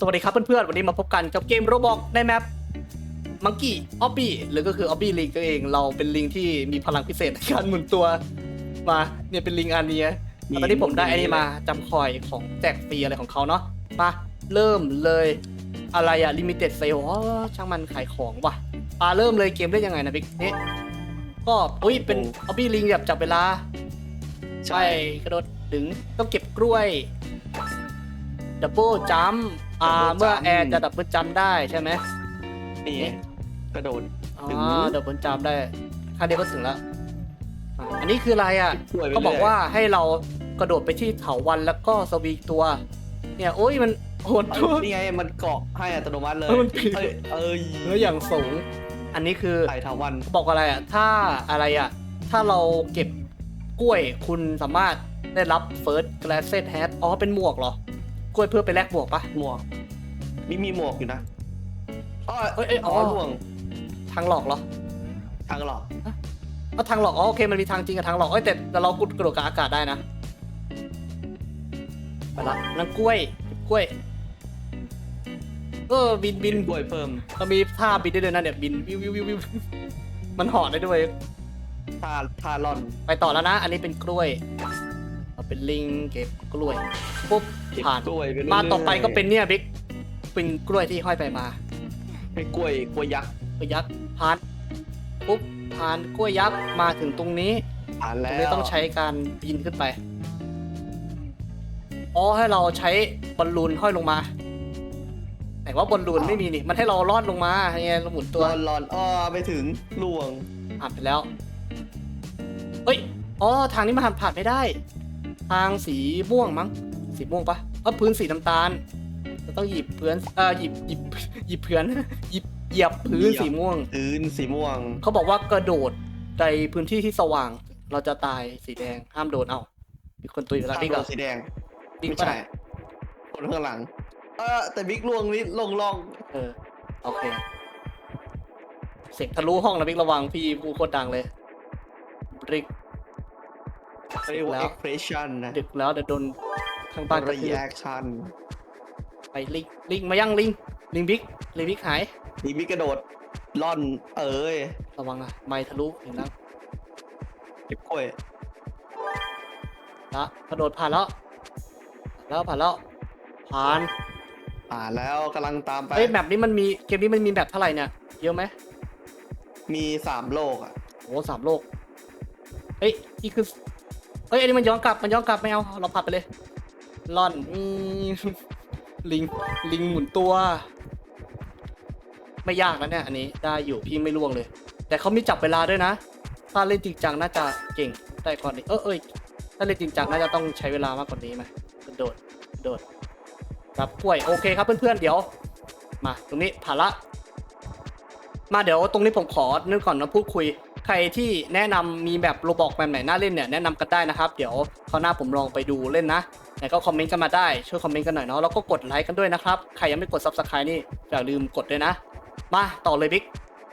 สวัสดีครับเพื่อนๆ วันนี้มาพบกันกับเกมโรบอกในแมปมังกี้ออบบี้หรือก็คือออบบี้ลิงก็เอง เราเป็นลิงที่มีพลังพิเศษในการหมุนตัวมาเนี่ยเป็นลิงอันเนี้ยมีตอนนี้ผมได้ไอ้นี่มาจำคอยของแจกฟรีอะไรของเขาเนาะมาเริ่มเลยอะไรอะลิมิเต็ดเซลอ๋อช่างมันขายของว่ะปาเริ่มเลยเกมได้ยังไงนะบิ๊กนี่ก็อุ้ยเป็นออบบี้ลิงแบบจับเวลาใช่กระโดดถึงต้องเก็บกล้วยดับเบิลจัม อ่า Double เมื่อ jump แอร์จะดับเบิลจัมได้ใช่ไหมนี่กระโดด อ๋อถึง ดับเบิลจัมได้ค่าเดียวก็ถึงแล้วอะอันนี้คืออะไรอะกล้วยไปเขาบอกรื่ยว่าให้เรากระโดดไปที่เถาวันแล้วก็สวีกตัว เนี่ยโอ้ยมันโหดเอ้ทุยกนี่ไงมันเกาะให้อัตโนมัติเลยเออมันผิด เอ้ยเอ้ยเนื้ออย่างสูง อันนี้คือไถ่ทาวันบอกอะไรอะ ถ้าอะไรอะ ถ้าเราเก็บกล้วยคุณสามารถได้รับ first class hat อ๋อเป็นหมวกเหรอก ล้วยเพื่อไปแลกหมวกปะหมวกมีมีหมวกอยู่นะอ้อเอ้ยเอ้ยอ๋อ๋ออห่วงทางหลอกเหรอทางหลอกเอาทางหลอกอ๋อโอเคมันมีทางจริงกับทางหลอกเอ้ยแต่แต่เรากระโดดกับอากาศได้นะไปละนั่นกล้วยกล้วยเออบินบิน กล้วยเพิ่มมันมีท่าบินได้เลยนะเนี่ยบินวิววิววิววิวมันเหอได้ด้วยท่าท่าล่อนไปต่อแล้วนะ อันนี้เป็นกล้วยเอาเป็นลิงเก็บกล้วยปุ๊บเก็บ ผ่านกล้วยไปเรื่อยๆมาต่อไปก็เป็นเนี่ยบิ๊กเป็นกล้วยที่ห้อยไปมาเป็นกล้วยกล้วยยักษ์กล้วยยักษ์ผ่านปุ๊บผ่านกล้วยยักษ์มาถึงตรงนี้ผ่านตรแล้งวนี้ต้องใช้การบินขึ้นไปอ๋อให้เราใช้บอลลูนห้อยลงมาแต่ว่าบอลลูนไม่มีนี่มันให้เราลอดลงมาไงเราหมุนตัวล่อนล่อนอ้อไปถึงล่วงผ่านไปแล้ว เฮ้ย อ๋อ ทางนี้มันผ่านไม่ได้ ทางสีม่วงมั้ง สีม่วงปะเออพื้นสีน้ำตาลเราต้องหยิบพื้นเออหยิบหยิบหยิบพื้นหยิบเหยียบพื้นสีม่วง พื้นสีม่วง เขาบอกว่ากระโดดในพื้นที่ที่สว่าง เราจะตายสีแดงห้ามโดนเอามีคนตุยไปแล้วข้างบิ๊กโดอะนสีแดงบิ๊กไม่ปะใช่คนข้างหลัง เออแต่บิ๊กล่วงนี่ลงล่องเออโอเคเสียงทะลุห้องนะบิ๊กระวังพี่พูดโคตรดังเลยบิ๊กเรียกว่าแล้ว expression นะดึกแล้วเดี๋ยวโดน ข้างบ้านกระทืบ reaction ไปลิงลิงมายังลิงลิงบิ๊กลิงบิ๊กหายนี่บิ๊กกระโดดล่อนเอ้ยระวังนะไม้ทะลุเห็นแล้วเก็บกล้วยละกระโดดผ่านแล้วแล้วผ่านแล้วผ่านอ่าแล้วกำลังตามไป เฮ้ยแมปนี้มันมีเกมนี้มันมีแบบเท่าไหร่เนี่ยเยอะไหมมีสามโลกอะ โอ้สามโลกเฮ้ยนี่คือเฮ้ยอันนี้มันย้อนกลับมันย้อนกลับไม่เอาเราผัดไปเลย ล่อนอืมลิง ลิงหมุนตัว ไม่ยากนะเนี่ยอันนี้ได้อยู่พี่ไม่ล่วงเลย แต่เขามีจับเวลาด้วยนะ ถ้าเล่นจริงจังน่าจะเก่งได้ก่อนนี้เออเอ้ยถ้าเล่นจริงจังน่าจะต้องใช้เวลามากกว่านี้ไหมกระโดดกระโดดรับกล้วยโอเคครับเพื่อนๆเดี๋ยว มาตรงนี้ผ่านละ มาเดี๋ยวตรงนี้ผมขอนึกก่อนนะพูดคุย ใครที่แนะนำมีแบบโรบอกแบบไหนน่าเล่นเนี่ยแนะนำกันได้นะครับ เดี๋ยวคราวหน้าผมลองไปดูเล่นนะไหนก็คอมเมนต์กันมาได้ช่วยคอมเมนต์กันหน่อยเนาะแล้วก็กดไลค์กันด้วยนะครับใครยังไม่กด subscribe นี่อย่าลืมกดด้วยนะ มาต่อเลยบิ๊ก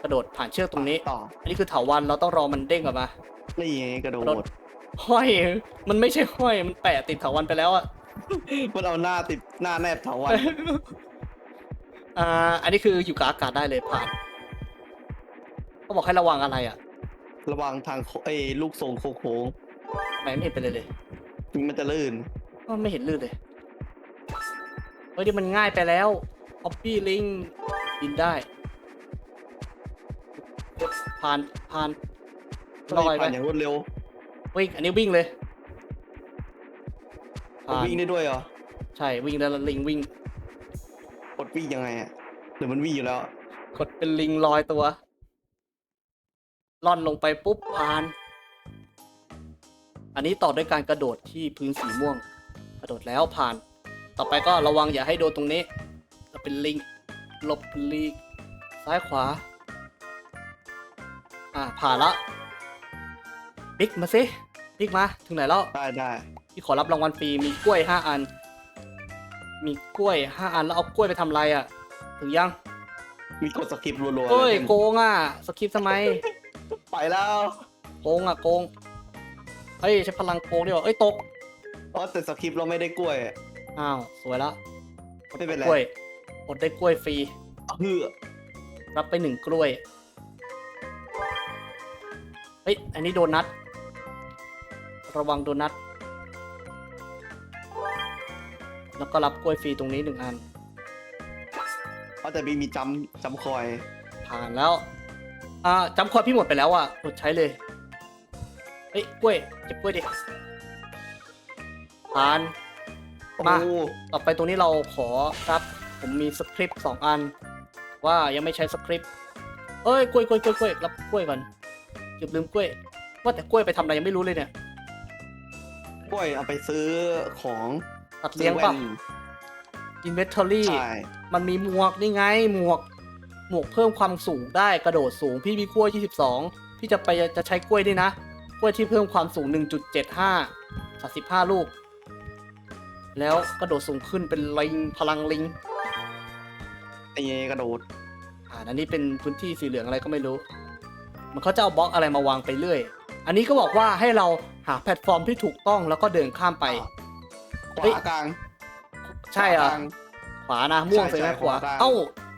กระโดดผ่านเชือกตรงนี้ต่ออันนี้คือเถาวันเราต้องรอมันเด้งออกมานี่ไงกระโดกระโดดดห้อย มันไม่ใช่ห้อย มันแปะติดเถาวันไปแล้วอะมันเอาหน้าติดหน้าแนบเถาวันอ่าอันนี้คืออยู่กับอากาศได้เลยผ่านเขาบอกให้ระวังอะไรอะ ระวังทางโคเอ้ยลูกทรงโค้งไม่ไม่เห็นเป็นเลยเลยๆนี่มันจะลื่น ก็ไม่เห็นลื่นเลย เฮ้ยนี่มันง่ายไปแล้วออปปี้ลิงบินได้ ผ่านผ่านลอยไปผ่านอย่างรวดเร็ววิ่งอันนี้วิ่งเลยผ่านวิ่งได้ด้วยเหรอ ใช่วิ่งแล้วลิงวิ่ง กดวิ่งยังไงอะหรือมันวิ่งอยู่แล้ว กดเป็นลิงลอยตัว ล่อนลงไปปุ๊บผ่าน อันนี้ต่อด้วยการกระโดดที่พื้นสีม่วง กระโดดแล้วผ่าน ต่อไปก็ระวังอย่าให้โดนตรงนี้จะเป็นลิงหลบลีกซ้ายขวา อ่าผ่านละบิ๊กมาสิบิ๊กมา ถึงไหนแล้ว ได้ได้พี่ขอรับรางวัลฟรีมีกล้วยห้าอัน มีกล้วยห้าอันแล้วเอากล้วยไปทำอะไรอะ ถึงยัง มีกดสกิปรัวๆเอ้ยลโกงอะสคริปต์ทำไม ไปแล้วโกงอะโกงเฮ้ยใช้พลังโกงดีกว่าเอ้ยตกเพราะแต่สคริปต์เราไม่ได้กล้วยอะอ้าวสวยละไม่เป็นไรกล้วยอดได้กล้วยฟรีเฮือรับไปหนึ่งกล้วยเฮ้ยอันนี้โดนัทระวังโดนัทแล้วก็รับกล้วยฟรีตรงนี้หนึ่งอันเอาแต่มีมีจำจำคอยผ่านแล้ว อ่าจำคอยพี่หมดไปแล้วอะหมดใช้เลย เฮ้ยกล้วยเก็บกล้วยดิผ่านโอ้มาต่อไปตรงนี้เราขอครับ ผมมีสคริปต์สองอัน ว่ายังไม่ใช้สคริปต์เอ้ยกล้วยกล้วยกล้วยกล้วยรับกล้วยก่อนเกือบลืมกล้วย ว่าแต่กล้วยไปทำอะไรยังไม่รู้เลยเนี่ยกล้วยเอาไปซื้อของตัดเลี้ยงป่ะซื้อแว่น inventory ใช่ มันมีหมวกนี่ไงหมวก หมวกเพิ่มความสูงได้กระโดดสูง พี่มีกล้วย 22 พี่จะไปจะใช้กล้วยด้วยนะ กล้วยที่เพิ่มความสูง 1.75 35 ลูก แล้วกระโดดสูงขึ้นเป็นลิงพลังลิงไอ้เงกระโดด อ่าอันนี้เป็นพื้นที่สีเหลืองอะไรก็ไม่รู้ มันเขาจะเอาบล็อกอะไรมาวางไปเรื่อย อันนี้ก็บอกว่าให้เราหาแพลตฟอร์มที่ถูกต้องแล้วก็เดินข้ามไป ขเฮ้ย วากลางใช่เหรอขวากลางขวานะม่วงใช่ใช่ไหมใช่ขวาขวากลางเอ้า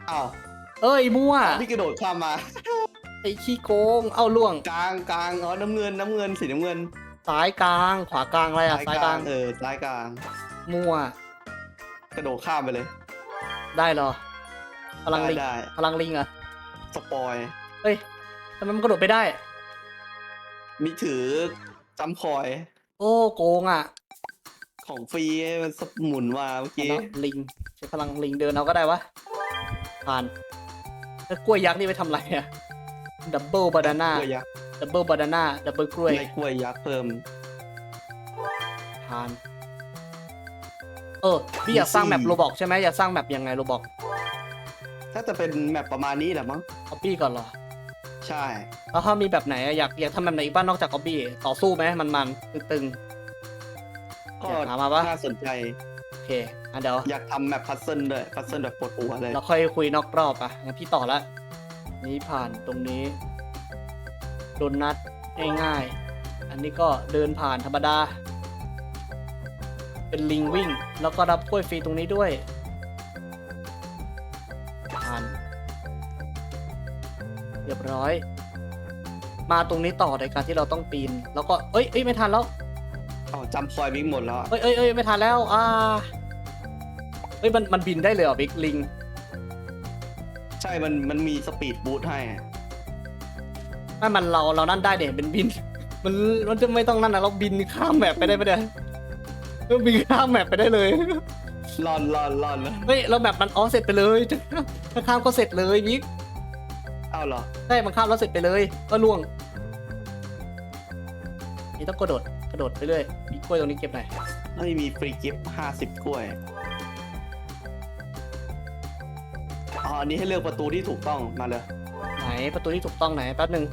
อ้าว เอ้ยมั่วพี่กระโดดข้ามมาไอ้ขี้โกง เอ้าล่วงกลางกลางอ๋อน้ำเงินน้ำเงินสีน้ำเงินซ้ายกลางขวากลางอะไรอะซ้ายกลางเออซ้ายกลาง มั่ว กระโดดข้ามไปเลย ได้เหรอ พลังลิงได้ พลังลิงเหรอะสปอยเฮ้ยทำไมมันกระโดดไปได้ มีถือจำคอย โอ้โกงอะ ของฟรีให้มันสหมุนมาเมื่อกี้แล้วลิงใช้พลังลิงเดินเอาก็ได้วะผ่าน แล้วกล้วยยักษ์นี่ไปทำอะไรอะดับเบิลบานาน่ากล้วยยักษ์ดับเบิลบานาน่าดับเบิลกล้วยได้กล้วยยักษ์เพิ่มผ่าน เออพี่อยากสร้างแมปโรบอกใช่ไหมอยากสร้างแมปยังไงโรบอกถ้าจะเป็นแมปประมาณนี้แหละมั้งออบบี้ก่อนเหรอ ใช่ แล้วถ้ามีแบบไหนอะอยากอยากทำแบบไหนอีกบ้างนอกจากออบบี้ต่อสู้ไหมมันมันๆตึงก็อยากหามาปะ น่าสนใจๆโอ เคอะเดี๋ยวอยากทำแมปพัซเซิลด้วยพัซเซิลแบบปวดหัวเลยเราค่อยคุยนอกรอบอะงั้นพี่ต่อละนี่ผ่านตรงนี้โดนนัดง่ายๆ อันนี้ก็เดินผ่านธรรมดา เป็นลิงวิ่ง แล้วก็รับกล้วยฟรีตรงนี้ด้วย ผ่าน เรียบร้อย มาตรงนี้ต่อในการที่เราต้องปีน แล้วก็ เอ้ยเอ้ยไม่ทันแล้วอ๋อจำคอยวิ่งหมดแล้วอะเอ้ยเอ้ยเอ้ยไม่ทันแล้ว อ่า เอ้ยมันมันบินได้เลยเหรอบิ๊กลิง ใช่มันมันมีสปีดบูทให้อะไม่มันเราเรานั่นได้เด็เป็นบิน มันมันจะไม่ต้องนั่นนะเราบินข้ามแมปไปได้ไหมเนี่ยเราบินข้ามแมปไปได้เลยรอนรอนรอนเฮ้ยเราแมปมันอ๋อเสร็จไปเลยถ้าข้ามก็เสร็จเลยบิ๊กเอ้าเหรอใช่มันข้ามแล้วเสร็จไปเลย ก็ล่วงนี่ต้องกระโดดกระโดดไปเรื่อยมีกล้วยตรงนี้เก็บหน่อยไม่มีฟรีกิฟต์ห้าสิบกล้วย อ๋ออันนี้ให้เลือกประตูที่ถูกต้องมาเลยไหนประตูที่ถูกต้องไหนแป๊บหนึ่ง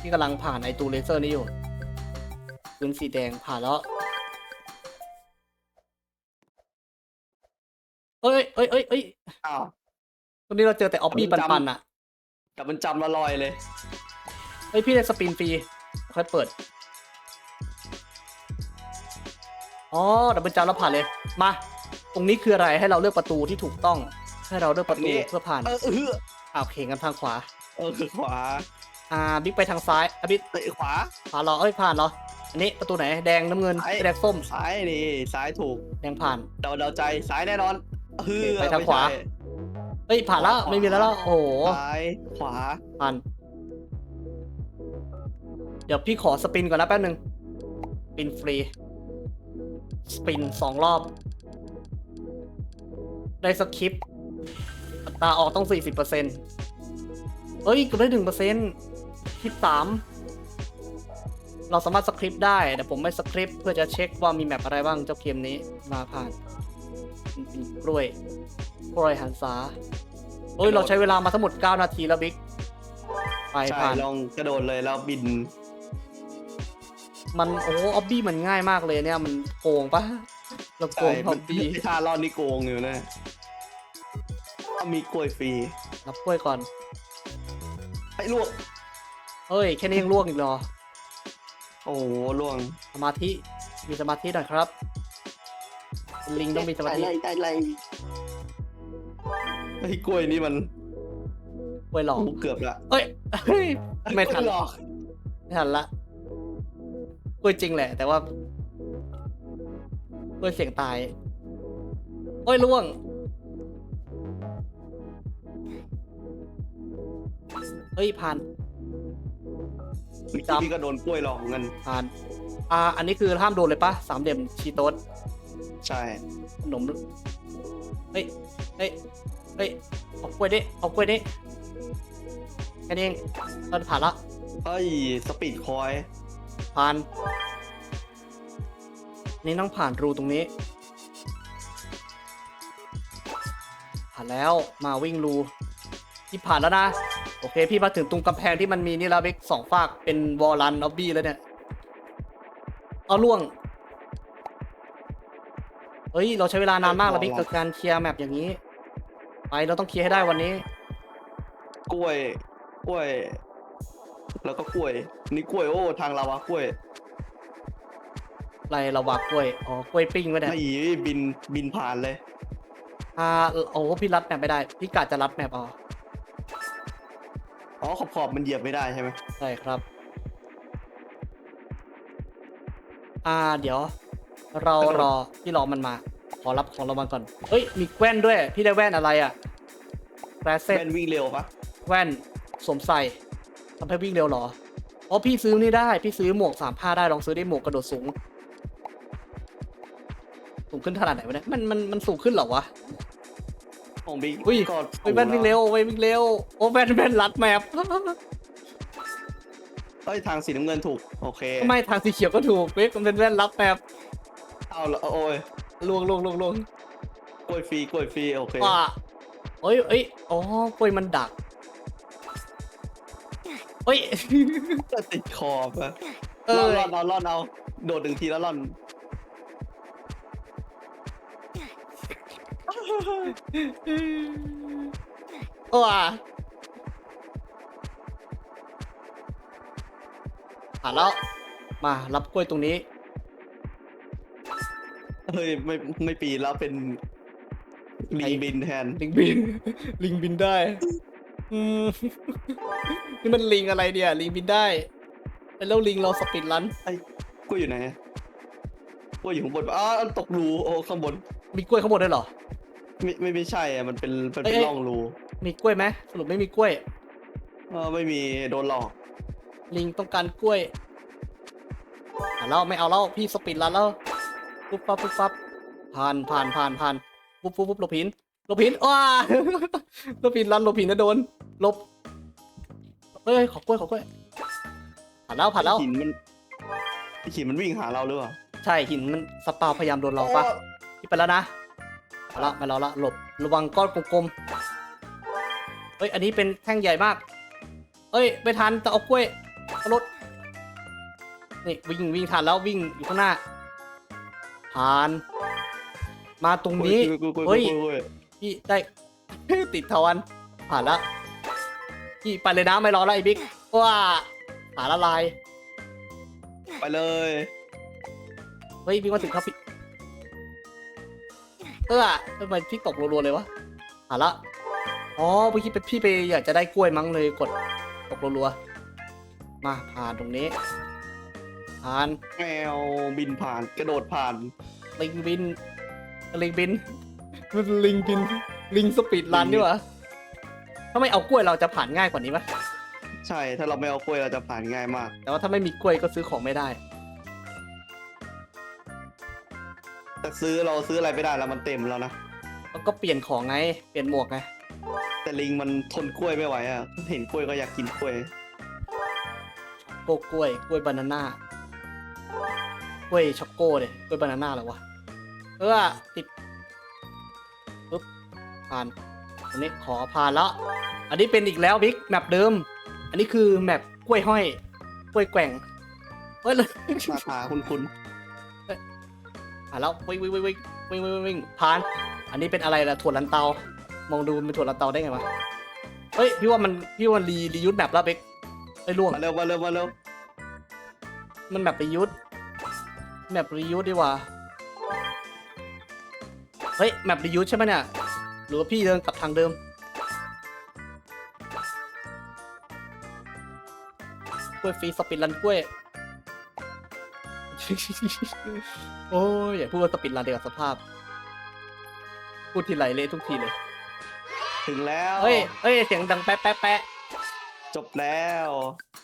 ที่กำลังผ่านไอตูเลเซอร์นี้อยู่พื้นสีแดงผ่านแล้วเอ้ยเอ้ยเอ้ยเอ้ยอ้าวตรงนี้เราเจอแต่ออบบี้มันจำปันๆอะแต่มันจำละลอยเลยเฮ้ยพี่ได้สปินฟรีค่อยเปิดอ๋อดับเบิลจัมป์แล้วผ่านเลยมา ตรงนี้คืออะไรให้เราเลือกประตูที่ถูกต้อง ให้เราเลือกประตูอันนี้ เพื่อผ่านเออเอออ่าโอเคงั้นทางขวา เออคือขวาอ่าบิ๊กไปทางซ้ายอะบิ๊กเตะขวา ผ่านเหรอเอ้ยผ่านเหรออันนี้ประตูไหนแดงน้ำเงินซ้ายแดงส้มซ้ายนี่ซ้ายถูกแดงผ่าน เดาเดาใจซ้ายแน่นอนเฮือไปทางขวา ไม่ใช่เฮ้ยผ่านแล้วขวา ไม่มีแล้วแล้วโอ้โหซ้ายขวาผ่านเดี๋ยวพี่ขอสปินก่อนนะแป๊บหนึ่งสปินฟรี สปินสองรอบ ได้สคริปต์อัตราออกต้องสี่สิบเปอร์เซ็นต์เอ้ยก็ได้หนึ่งเปอร์เซ็นต์คลิปสามเราสามารถสคริปต์ได้ แต่ผมไม่สคริปต์เพื่อจะเช็คว่ามีแมปอะไรบ้างเจ้าเกมนี้มาผ่านเป็นกล้วยกล้วยหันษาเอ้ยเราใช้เวลามาทั้งหมด 9 นาทีแล้วบิ๊กไปใช่ผ่านลองกระโดดเลยแล้วบิน มันโอ้ออบบี้มันง่ายมากเลยเนี่ย มันโกงปะเราโกใช่งอมัอนบบี้ไอ้ท่ารอดนี่โกงอยู่นะถ้า มีกล้วยฟรีรับกล้วยก่อนไอ้ลวกเอ้ย แค่นี้ยังล่วงอีกเหรอ โอ้โหล่วงสมาธิ มีสมาธิหน่อยครับ ลิงต้องมีสมาธิได้เลยไอ้กล้วยนี่มันกล้วยหลอกโอ้เกือบละเอ้ยเฮ้ยไม่ทันกล้วยหลอกไม่ทันละกล้วยจริงแหละ แต่ว่ากล้วยเสียงตายโอ้ยล่วง เฮ้ยผ่านเมื่อจำกี้พี่ก็โดนกล้วยหลอกเหมือนกันผ่าน อ่า อันนี้คือห้ามโดนเลยปะสามเหลี่ยมชีโต๊ดใช่ ขนม เฮ้ย เฮ้ย เฮ้ย เอากล้วยดิ เอากล้วยดิแค่นี้เองเราผ่านละ เอ้ย สปีดคอย ผ่าน นี่ต้องผ่านรูตรงนี้ ผ่านแล้ว มาวิ่งรูพี่ผ่านแล้วนะ โอเค พี่มาถึงตรงกำแพงที่มันมีนี่แล้วเบกสองฝากเป็นวอลลันออบบี้แล้วเนี่ย เอาล่วง เฮ้ย เราใช้เวลานานมากแล้วเบกกับการเคลียร์แมปอย่างนี้ ไปเราต้องเคลียร์ให้ได้วันนี้ กล้วย กล้วย แล้วก็กล้วย นี่กล้วยโอ้ทางลาวากล้วยอะไรเราวางกล้วย อ๋อกล้วยปิ้งไว้เนี่ยไม่บินบินผ่านเลยอ่าโอ้พี่รัดแมปไม่ได้ พี่กาจะรัดแมปเอา อ๋อขอบขอบมันเหยียบไม่ได้ใช่ไหมใช่ครับ อ่าเดี๋ยว เรารอพี่รอมันมา ขอรับของเรามาก่อน เฮ้ย มีแว่นด้วย พี่ได้แว่นอะไรอะแกรเซ็ตเป็นวิ่งเร็วปะแว่นสวมใส่ทำให้วิ่งเร็วเหรอ อ๋อพี่ซื้อนี่ได้ พี่ซื้อหมวกสามผ้าได้ลองซื้อได้หมวกกระโดดสูง สูงขึ้นขนาดไหนวะเนี่ย มันมันมันสูงขึ้นเหรอวะ ของบิ๊กอุ้ยก็เฮ้ยแว่นวิ่งเร็วเว้ยวิ่งเร็วโอ้แว่นแว่นรัดแมปเอ้ยทางสีน้ำเงินถูก โอเคทำไมทางสีเขียวก็ถูกเว้ยมันเป็นแว่นรับแมปเอาละโอ้ยลวงลวงลวงลวงกล้วยฟรีกล้วยฟรีโอเคว่าเอ้ยเอ้ยอ๋อกล้วยมันดักเอ้ยก็ติดคอปะเอล่ออนล่อนเอาล่อนเอาโดดหนึ่งทีแล้วล่อน ว้าผ่านแล้ว มารับกล้วยตรงนี้ เฮ้ยไม่ไม่ปีนแล้วเป็นลิงบินแทน ลิงบิน ลิงบินได้อืมนี่มันลิงอะไรเนี่ย ลิงบินได้แล้วลิงเราสปีดรันไอ้กล้วยอยู่ไหนกล้วยอยู่ข้างบนปะอ้าวตกรูโอ้ข้างบน มีกล้วยข้างบนด้วยเหรอ ไม่ไม่ไม่ใช่อะมันเป็นมันเป็นเอ้ย ร่องรูมีกล้วยไหมสรุปไม่มีกล้วย เออไม่มีโดนหลอกลิงต้องการกล้วยอะแล้วไม่เอาแล้วพี่สปีดรันแล้วปุ๊บปั๊บปุ๊บปั๊บผ่านผ่านผ่านผ่านปุ๊บปุ๊บปุ๊บหลบหินหลบหินว้า หลบหินรันหลบหินนะโดนหลบเอ้ยขอกล้วยขอกล้วยผ่านแล้วผ่านแล้วหินมันไอ้หินมันวิ่งหาเราหรือเปล่าใช่หินมันสปาวพยายามโดนเราปะพี่ไปแล้วนะ เอาละมาแล้วละหลบระวังก้อนกลมๆเฮ้ยอันนี้เป็นแท่งใหญ่มากเอ้ยไม่ทันจะเอากล้วยเอารถนี่วิ่งวิ่งทันแล้ววิ่งอยู่ข้างหน้าผ่าน มาตรงนี้กล้วยกล้วยกล้เฮ้วยยกล้วยกล้วยพี่ได้ติดทวันผ่านแล้วพี่ไปเลยนะไม่รอแล้วไอ้บิ๊กว้าขาละลาย ไปเลย เฮ้ยบิ๊กมาถึงครับพี่ เออทำไมพี่ตกรัวๆเลยวะผ่านละอ๋อเมื่อกี้เป็นพี่ไปอยากจะได้กล้วยมั้งเลยกดตกรัวๆมาผ่านตรงนี้ ผ่านแมวบินผ่านกระโดดผ่านลิงบินลิงบินมันลิงบินลิงสปีดรันนี่หวะถ้าไม่เอากล้วยเราจะผ่านง่ายกว่านี้ปะใช่ ถ้าเราไม่เอากล้วยเราจะผ่านง่ายมาก แต่ว่าถ้าไม่มีกล้วยก็ซื้อของไม่ได้ ซื้อเราซื้ออะไรไม่ได้แล้วมันเต็มแล้วนะแล้วก็เปลี่ยนของไง เปลี่ยนหมวกไง แต่ลิงมันทนกล้วยไม่ไหวอะเห็นกล้วยก็อยากกินกล้วยโกกล้วย กล้วยบานาน่ากล้วยช็อกโก้เลยกล้วยบานาน่าเหรอวะ เออติดปุ๊บผ่านอันนี้ขอผ่านแล้ว อันนี้เป็นอีกแล้วบิ๊กแมปเดิม อันนี้คือแมปกล้วยห้อย กล้วยแกว่งเฮ้ยหน้าตาคุณคุณ อะแล้ววิ่งวิ่งวิ่งวิ่งวิ่งวิ่งวิ่งผ่าน อันนี้เป็นอะไรล่ะถั่วลันเตามองดูเป็นถั่วลันเตาได้ไงวะเฮ้ยพี่ว่ามันพี่ว่ามันรีรียุทธแบบแล้วเบกไอ้ยล่วงมาเร็วมาเร็วมาเร็วมันแบบรียุทธแบบรียุทธดีว่าเฮ้ยแบบรียุทธใช่ไหมเนี่ยหรือว่าพี่เดินกลับทางเดิม กล้วยฟรีสปินรันกล้วย โอ้ยอย่าพูดว่าสปินรันเดียวกับสภาพ พูดทีไรเละทุกทีเลย ถึงแล้วเฮ้ยเฮ้ย เสียงดังแป๊ะแป๊ะแป๊ะจบแล้ว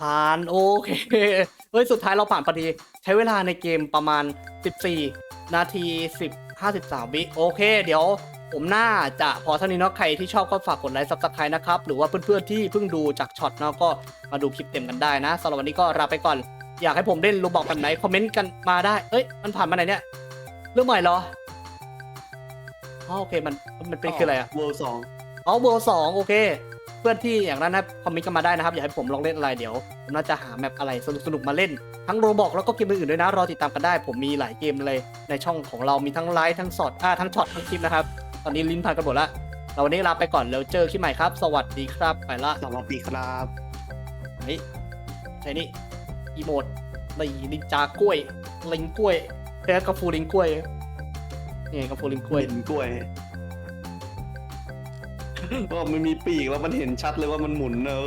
ผ่านโอเค เฮ้ย สุดท้ายเราผ่านพอดี ใช้เวลาในเกมประมาณ 14 นาที 10 53 วิโอเค เดี๋ยวผมน่าจะพอเท่านี้เนาะใครที่ชอบก็ฝากกดไลค์ซับสไครต์นะครับ หรือว่าเพื่อนๆที่เพิ่งดูจากช็อตเนาะก็มาดูคลิปเต็มกันได้นะสำหรับวันนี้ก็ลาไปก่อน อยากให้ผมเล่นรูบอกแบบไหนคอมเมนต์กันมาได้ เอ้ยมันผ่านมาไหนเนี่ย เรื่องใหม่เหรออ๋อโอเคมันมันเป็นคืออะไรอะเวอร์สองอ๋อเบอร์สองโอเค เพื่อนที่อย่างนั้นนะคอมเมนต์กันมาได้นะครับ อยากให้ผมลองเล่นอะไรเดี๋ยวผมน่าจะหาแมปอะไรสนุกๆมาเล่น ทั้งโรบอกแล้วก็เกมอื่นๆด้วยนะรอติดตามกันได้ ผมมีหลายเกมเลยในช่องของเรามีทั้งไลฟ์ทั้งสดอ่าทั้งช็อตทั้งคลิปนะครับตอนนี้ลิ้นพันกันหมดละเราวันนี้ลาไปก่อนแล้วเจอคลิปใหม่ครับ สวัสดีครับไปละสวัสดีครับเฮ้ยใช่นี่ อีโมดลิลิงจากล้วยลิงกล้วยแพ้กระฟูลิงกล้วยนี่ไงกระฟูลิงกล้วยเห็นกล้วยก็มันมีปีกแล้วมันเห็นชัดเลยว่ามันหมุนเนอะ